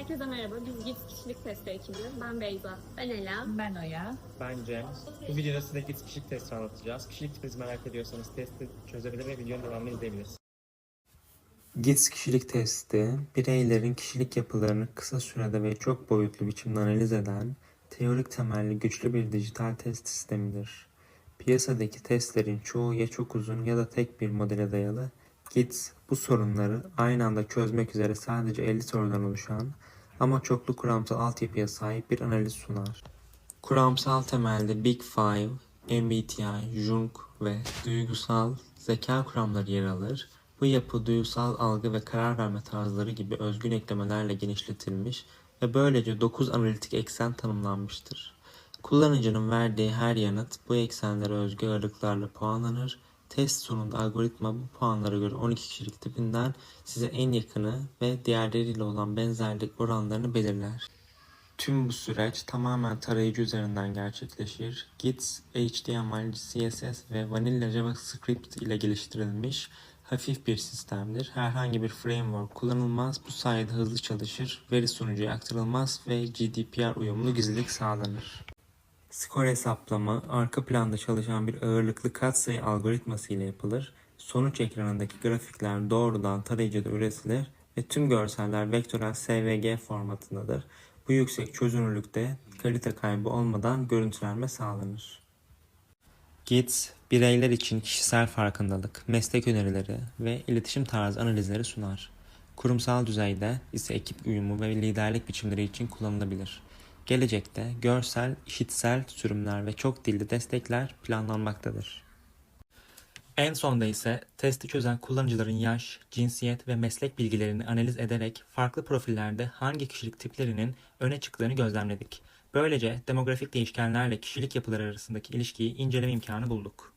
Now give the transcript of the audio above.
Herkese merhaba. Biz GITS kişilik testi ekibi. Ben Beyza. Ben Ela. Ben Oya. Bence bu videoda size git kişilik testi anlatacağız. Kişilik tipinizi merak ediyorsanız testi çözebilir ve videonun devamını izleyebilirsiniz. GITS kişilik testi, bireylerin kişilik yapılarını kısa sürede ve çok boyutlu biçimde analiz eden, teorik temelli güçlü bir dijital test sistemidir. Piyasadaki testlerin çoğu ya çok uzun ya da tek bir modele dayalı. GITS bu sorunları aynı anda çözmek üzere sadece 50 sorudan oluşan ama çoklu kuramsal altyapıya sahip bir analiz sunar. Kuramsal temelde Big Five, MBTI, Jung ve duygusal zeka kuramları yer alır. Bu yapı duygusal algı ve karar verme tarzları gibi özgün eklemelerle genişletilmiş ve böylece 9 analitik eksen tanımlanmıştır. Kullanıcının verdiği her yanıt bu eksenlere özgü ağırlıklarla puanlanır. Test sonunda algoritma bu puanlara göre 12 kişilik tipinden size en yakını ve diğerleriyle olan benzerlik oranlarını belirler. Tüm bu süreç tamamen tarayıcı üzerinden gerçekleşir. Git, HTML, CSS ve Vanilla JavaScript ile geliştirilmiş hafif bir sistemdir. Herhangi bir framework kullanılmaz. Bu sayede hızlı çalışır, veri sunucuya aktarılmaz ve GDPR uyumlu gizlilik sağlanır. Skor hesaplama arka planda çalışan bir ağırlıklı katsayı algoritması ile yapılır. Sonuç ekranındaki grafikler doğrudan tarayıcıda üretilir ve tüm görseller vektörel SVG formatındadır. Bu yüksek çözünürlükte kalite kaybı olmadan görüntülenme sağlanır. Git, bireyler için kişisel farkındalık, meslek önerileri ve iletişim tarzı analizleri sunar. Kurumsal düzeyde ise ekip uyumu ve liderlik biçimleri için kullanılabilir. Gelecekte görsel, işitsel sürümler ve çok dilli destekler planlanmaktadır. En sonda ise testi çözen kullanıcıların yaş, cinsiyet ve meslek bilgilerini analiz ederek farklı profillerde hangi kişilik tiplerinin öne çıktığını gözlemledik. Böylece demografik değişkenlerle kişilik yapıları arasındaki ilişkiyi inceleme imkanı bulduk.